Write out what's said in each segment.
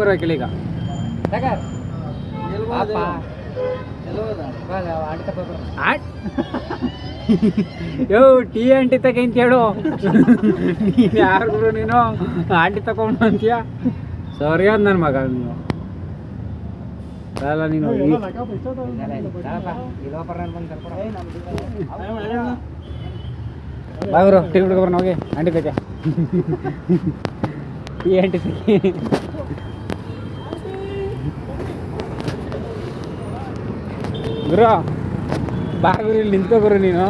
ಬರ್ಬೇಕಿಲ್ಲ ಈಗ. ಯೋ tea aunty ತಗಂತ ಹೇಳು. ಯಾರು ಗುರು ನೀನು? ಆಂಟಿ ತಗೊಂಡು ಅಂತೀಯ ಸರಿ ಅಂದ ನನ್ನ ಮಗ ನೀನು. ಅಲ್ಲ ನೀನು ಈ- ಬಾ ಗುರು ಟೀ ಕುಡ್ಕೊ ಬರೋಣ ಹೋಗಿ. ಆಂಟಿ ತಗೆ ಟೀ ಆಂಟಿ ತಗಿ ಗುರು ಬಾ ನಿಂತ ಗುರು ನೀನು.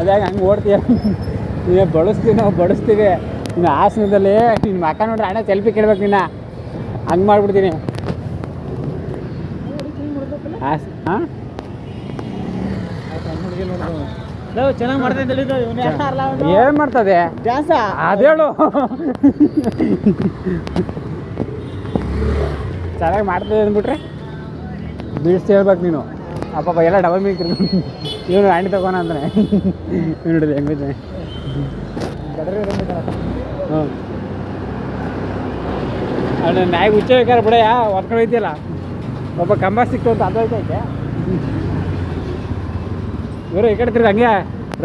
ಅದಾಗ ಹಂಗೆ ಓಡ್ತೀಯ? ನೀನು ಬಳಸ್ತೀವಿ ನಾವು ಬಡಿಸ್ತೀವಿ. ನೀನು ಹಾಸನದಲ್ಲಿ ನಿನ್ನ ಮಕ್ಕ ನೋಡ್ರಿ ಅಣ್ಣ ಸೆಲ್ಫಿ ಕೇಳ್ಬೇಕು ನಿನ್ನ ಹಂಗೆ ಮಾಡ್ಬಿಡ್ತೀನಿ. ಹಾಸ ಹಾಂ ಚೆನ್ನಾಗಿ ಮಾಡ್ತಾ ಏನು ಮಾಡ್ತದೆ? ಅದೇಳು ಚೆನ್ನಾಗಿ ಮಾಡ್ತದೆ ಅಂದ್ಬಿಟ್ರೆ. ಬೀಳ್ಸಿ ಹೇಳ್ಬೇಕು ನೀನು. ಅಪ್ಪ ಎಲ್ಲ ಡಬಲ್ ಮೀಕ್ ಇವನು ಹಣ್ಣು ತಗೋಣ ಅಂತಾನೆ. ನೋಡಿದ್ರೆ ಹೆಂಗಿದ್ದಾನೆ ಹ್ಞೂ ಅಣ್ಣ ನಾಯಿ ಹುಚ್ಚ ಬೇಕಾದ್ರೆ ಬಿಡಯ್ಯ ಹೊತ್ಕೊಂಡು ಹೋಯ್ತಿಯಲ್ಲ. ಒಬ್ಬ ಕಂಬ ಸಿಕ್ತು ಅಂತ ಅದು ಹೋಯ್ತೈತೆ ಇವರು ಈ ಕಡೆ ತಿರ್ಗಿ ಹಂಗೆ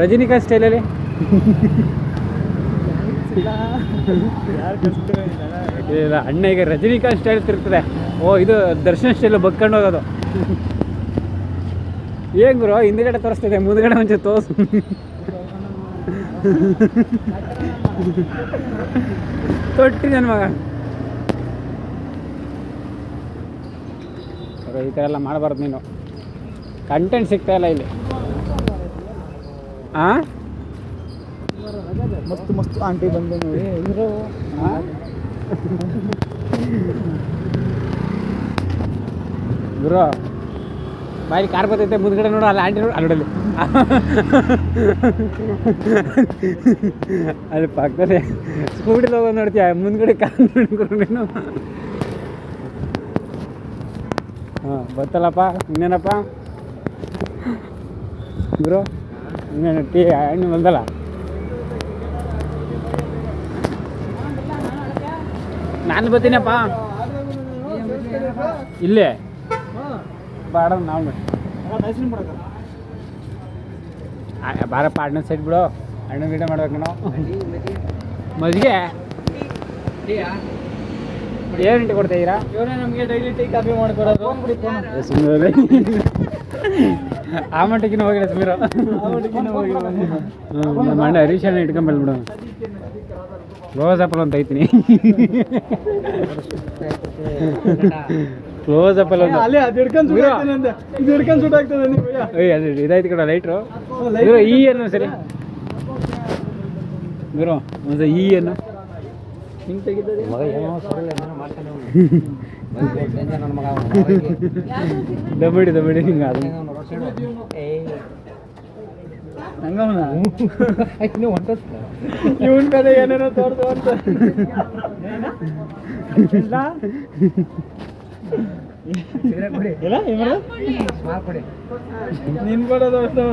ರಜನಿಕಾಂತ್ ಸ್ಟೈಲಲ್ಲಿ ಇಲ್ಲ ಅಣ್ಣ ಈಗ ರಜನಿಕಾಂತ್ ಸ್ಟೈಲ್ ತಿರ್ತದೆ ಓ ಇದು ದರ್ಶನ್ ಸ್ಟೈಲ್ ಬಕ್ಕೊಂಡು ಹೋಗೋದು ಏನ್ ಗುರು ಹಿಂದ್ಗಡೆ ತೋರಿಸ್ತಿದೆ ಮುಂದ್ಗಡೆ ಒಂಚೂರು ತೋರ್ಸು. ತೊಟ್ಟಿ ನನ್ನ ಮಗ. ಈ ಥರ ಎಲ್ಲ ಮಾಡಬಾರ್ದು ನೀನು. ಕಂಟೆಂಟ್ ಸಿಗ್ತಾ ಇಲ್ಲ ಇಲ್ಲಿ. ಹಾ ಮಸ್ತ್ ಮಸ್ತ್ ಆಂಟಿ ಬಂದೆ ನೋಡಿ. ಇವರು? ಗುರು ಬಾಯಿ ಕಾರ್ ಬರ್ತೈತೆ, ಮುಂದ್ಗಡೆ ನೋಡು, ಅಲ್ಲಿ ಆಂಟಿ ನೋಡು ಅಲ್ಲಿ ಅಲ್ಲಿ ಪಕ್ಕದಲ್ಲಿ ಸ್ಕೂಟಿ ಹೋಗೋದು ನೋಡ್ತೀಯ? ಮುಂದ್ಗಡೆ ಕಾರ್ ಹಾಂ ಗೊತ್ತಲ್ಲಪ್ಪ ಇನ್ನೇನಪ್ಪ? ಗುರು, ಇನ್ನೇನು ಟೀ ಹಣ್ಣು ಬಂದಲ್ಲ ನಾನು ಬರ್ತೀನಪ್ಪ. ಇಲ್ಲೇ? ಬಾಡ ನಾವು ಬಾರ ಪಾಡ್ನ ಸೈಡ್ ಬಿಡು. ಅಣ್ಣ ಗಿಡ ಮಾಡ್ಬೇಕು ನಾವು. ಮಜ್ಜಿಗೆ? ಏನು ಕೊಡ್ತಾ ಇದ್ದೀರಾ? ಇವರೇ ನಮಗೆ ಡೈಲಿ ಟೀ ಕಾಫಿ ಮಾಡ್ಕೊಡೋದು. ಸುಮ್ಮನೆ ಆ ಮಟ್ಟಿಗಿನ ಹೋಗಿಲ್ಲ ಸುಮೀರು ನಮ್ಮ ಅಣ್ಣ ಹರೀಶ್ ಅಣ್ಣ ಇಟ್ಕೊಂಬಲ್ಬಿಡು ರೋಸ್ ಅಪ್ ಅಂತ ಐತೀನಿ. ಕ್ಲೋಸ್ ಅಪ್ ಒಂದು ಅಲ್ಲೇ ಅದು ಹಿಡ್ಕೊಂಡು ಅಂದೆ. ಇದು ನೀವು ಏಯ್ ಅದು ಇದಾಯ್ತು ಕಡ ಲೈಟ್ರು ಗುರು ಈ ಏನು ಸರಿ. ಗುರು ಒಂದು ಈ ಏನು ಹಿಂಗೆ ತೆಗಿತದೆ. ದಬಿಡಿ ದಬಿಡಿ ಹಿಂಗೆ ಅದು ಹಂಗವನ ಇವನ್ ಕಡೆ ಏನೇನೋ ತೋರ್ದು ಅಂತ. ಇಲ್ಲ ಇಲ್ಲ ನಿನ್ ಕೊಡೋದು ಅಷ್ಟು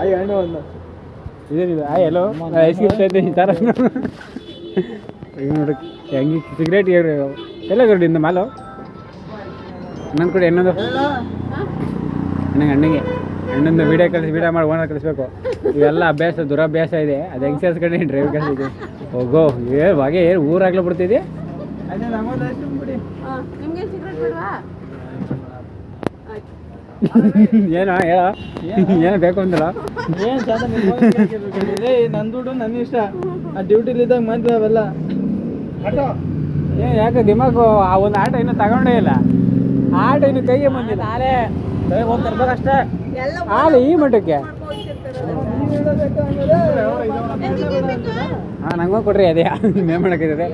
ಅಯ್ಯ ಹಣ್ಣು ಒಂದು. ಇದೇನಿದೆ? ಆ ಎಲ್ಲೋ ಐಸ್ ಕ್ರೀಮ್ ಐತೆ ಈ ಥರ ಈಗ ನೋಡಿ ಹೆಂಗೆ ಸಿಗರೇಟ್ ಎಲ್ಲ ಕೊಡಿ ಇಂದ ಮಾಲು. ಇನ್ನೊಂದು ಕೊಡಿ ಇನ್ನೊಂದು ಅಣ್ಣಗೆ ಅಣ್ಣಿಗೆ ಅಣ್ಣಂದು ವೀಡಿಯೋ ಕಳಿಸಿ ವೀಡಿಯೋ ಮಾಡಿ ಓನರ್ ಕಳಿಸ್ಬೇಕು. ಇವೆಲ್ಲ ಅಭ್ಯಾಸ ದುರಭ್ಯಾಸ ಇದೆ. ಅದು ಹೆಂಗೆ ಸೇರಿಸ್ಕೊಂಡು ಡ್ರೈವ್ ಕಳಿಸಿದೆ ಹೋಗೋ ಏ ಹಾಗೆ ಏನು ಊರಾಗ್ಲೇ ಬಿಡ್ತಿದ್ದೆ ನಿಮ್ಗೆ ಸಿಗರೇಟ್ ಬೇಡವಾ? ಏನೋ ಹೇಳ? ಏನ ಬೇಕು ಅಂತಲ್ಲ ಏನ್ ಏ ನನ್ ದುಡ್ಡು ನನ್ನ ಇಷ್ಟ. ಆ ಡ್ಯೂಟಿಲಿ ಇದ್ದಾಗ ಮಾತ್ರ ಅವೆಲ್ಲ. ಏ ಯಾಕೆ ದಿಮಾಕು ಆ ಒಂದು ಆಟ ಇನ್ನು ತಗೊಂಡೇ ಇಲ್ಲ. ಆಟ ಇನ್ನು ಕೈಗೆ ಬಂದಿಲ್ಲ. ಆಲೆ ಹೋಗಿ ತರ್ಬೇಕಷ್ಟೇ ಆಲೆ ಈ ಮಟ್ಟಕ್ಕೆ ಹಾಂ ನಂಗೂ ಕೊಡ್ರಿ ಅದೇ. ಮೇ ಮಾಡಕ್ಕಿದೆ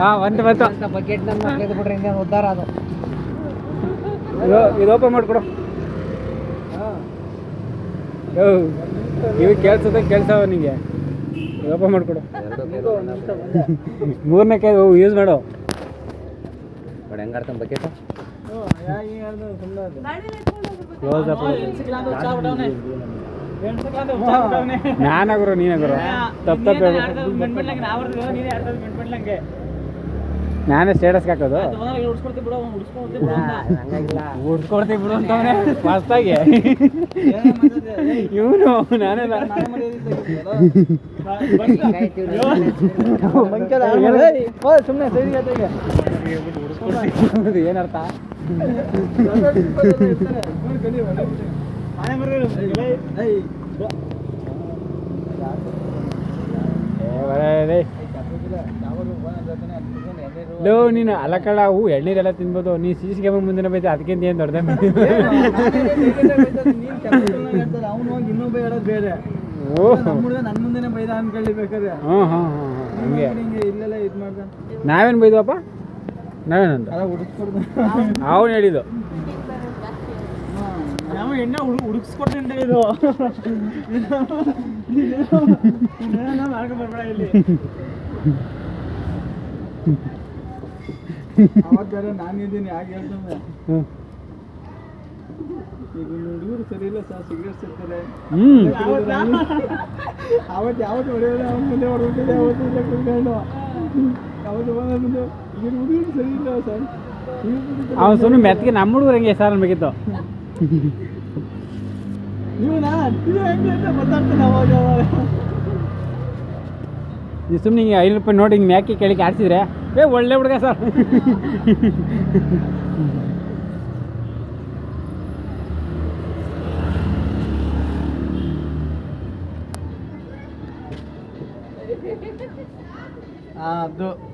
ಹಾಂ ಒಂದು ಬಂತು. ಉದ್ದಾರ ಅದು. ಇದು ಇದು ಓಪನ್ ಮಾಡಿಕೊಡು. ಇವು ಕೇಳ್ಸದ ಕೇಳ್ಸವ ನಿಂಗೆ. ಇದು ಓಪನ್ ಮಾಡಿಕೊಡು. ಮೂರನೇ ಕೈ ಯೂಸ್ ಮಾಡು. ಕ್ಲೋಸ್ ಅಪ್ ಬಕೆಟ್ ಚಾ ಬಿಡವ್ನೆ. ನಾನಾಗುರು ನೀನಾಗರು. ತಪ್ಪು ತಪ್ಪು ನಾನೇ ಸ್ಟೇಟಸ್ ಹಾಕೋದು. ಉಡ್ಸ್ಕೊಡ್ತೀವಿ ಬಿಡು ಅಂತವನೇ ಮಸ್ತಾಗಿ ಇವನು ನಾನೇ ಸುಮ್ಮನೆ ಏನರ್ಥ ಲೇ. ನೀನು ಅಲಕಳ ಹೂ ಎಳ್ನೀರೆಲ್ಲ ತಿನ್ಬೋದು. ನೀ ಸಿ ಸಿ ಕ್ಯಾಮ್ರಾ ಮುಂದಿನ ಬೈತೆ ಅದಕ್ಕಿಂತ ಏನು ದೊಡ್ಡದ ಬೇರೆ ನಾವೇನು ಬೈದ್ವಪ್ಪ? ನಾವೇನಂತ? ಅವನು ಹೇಳಿದ್ದು. ನಾವು ಎಣ್ಣೆ ನಾನು ಇದು. ಬರ್ಬೇಡ ಇಲ್ಲಿ. ಅವತ್ತು ಬೇರೆ ನಾನಿದ್ದೀನಿ ಯಾಕೆ ಹೇಳ್ತಾನೆ. ಈಗ ಹುಡುಗರು ಸರಿ ಇಲ್ಲ ಸರ್ ಸಿಗರೇಟ್ ಸೇರ್ತಾರೆ ಹ್ಞೂ ಅವತ್ತು ಯಾವತ್ತು ಹೊಡೆಯೋದು ಅವನ ಮುಂದೆ ಹೊಡ್ಬಿಟ್ಟಿದೆ ಅವತ್ತು ಇಲ್ಲ ಕುತ್ಕೊಂಡು ಅವತ್ತು ಬಂದ ಮುಂದೆ ಈಗ ಹುಡುಗರು ಸರಿ ಇಲ್ಲ ಸರ್. ಅವ್ನು ಸುಮ್ಮನೆ ಮೆತ್ತಿಗೆ ನಮ್ಮ ಹುಡುಗರು ಹೆಂಗೆ ಸರ್ ಅನ್ಬೇಕಿತ್ತು. ನೀವು ನಾ ಇದು ಸುಮ್ಮನೆ ಹಿಂಗೆ ಐನೂರು ರೂಪಾಯಿ ನೋಡಿ ಹಿಂಗೆ ಮ್ಯಾಕಿ ಕೆಳಗೆ ಆಡ್ಸಿದ್ರೆ, ಏ, ಒಳ್ಳೆ ಹುಡುಗ ಸರ್. ಅದು.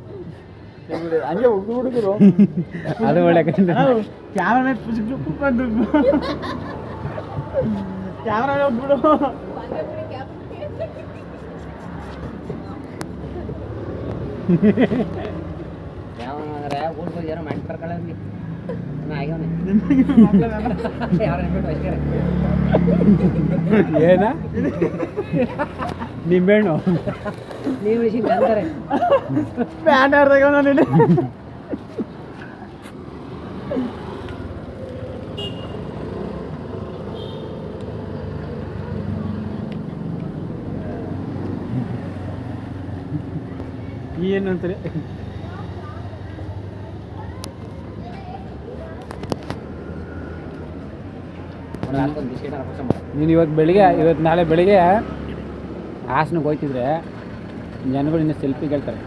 ಹಂಗೆ ಹುಡುಗ ಹುಡುಗರು ಅದು ಒಳ್ಳೆ ನಿಂಬೆಹಣ್ಣು ನೀವು ವಿಷಯ ಅಂತಾರೆ. ಪ್ಯಾಂಟ್ ಆಡ್ದಾಗ ನಾನು. ಅಂತಾರೆ ನೀನು ಇವತ್ತು ಬೆಳಿಗ್ಗೆ ಇವತ್ತು ನಾಳೆ ಬೆಳಿಗ್ಗೆ ಹಾಸನಕ್ಕೆ ಹೋಯ್ತಿದ್ರೆ ಜನಗಳು ಇನ್ನು ಸೆಲ್ಫಿ ಕೇಳ್ತಾರೆ.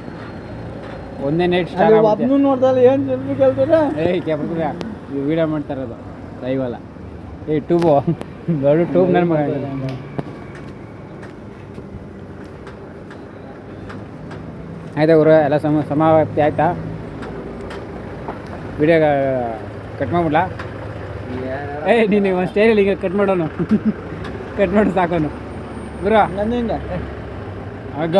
ಒಂದೇ ನೈಟ್ ಸ್ಟಾರ್ಟ್ ಆಗುತ್ತೆ ಅದನ್ನು ನೋಡ್ದಲ್ಲ ಏನು ಸೆಲ್ಫಿ ಕೇಳ್ತಾರೆ? ಏಯ್ ಇವು ವೀಡಿಯೋ ಮಾಡ್ತಾರೆ ಅದು ಲೈವ್ ಅಲ್ಲ. ಏಯ್ ಟ್ಯೂಬು ದೊಡ್ಡ ಟ್ಯೂಬ್ ನನ್ನ ಮಗ ಆಯ್ತಾ ಗುರು ಎಲ್ಲ ಸಮ ಸಮಾಪ್ತಿ ಆಯ್ತಾ? ವಿಡಿಯೋ ಕಟ್ ಮಾಡ್ಬಿಡ್ಲಾ? ಏಯ್ ನೀನು ಒಂದು ಸ್ಟೈಲಲ್ಲಿ ಈಗ ಕಟ್ ಮಾಡೋನು. ಕಟ್ ಮಾಡಿ ಸಾಕೋನು. ಗುರು ನನ್ನ ಹಿಂಗೆ ಆಗ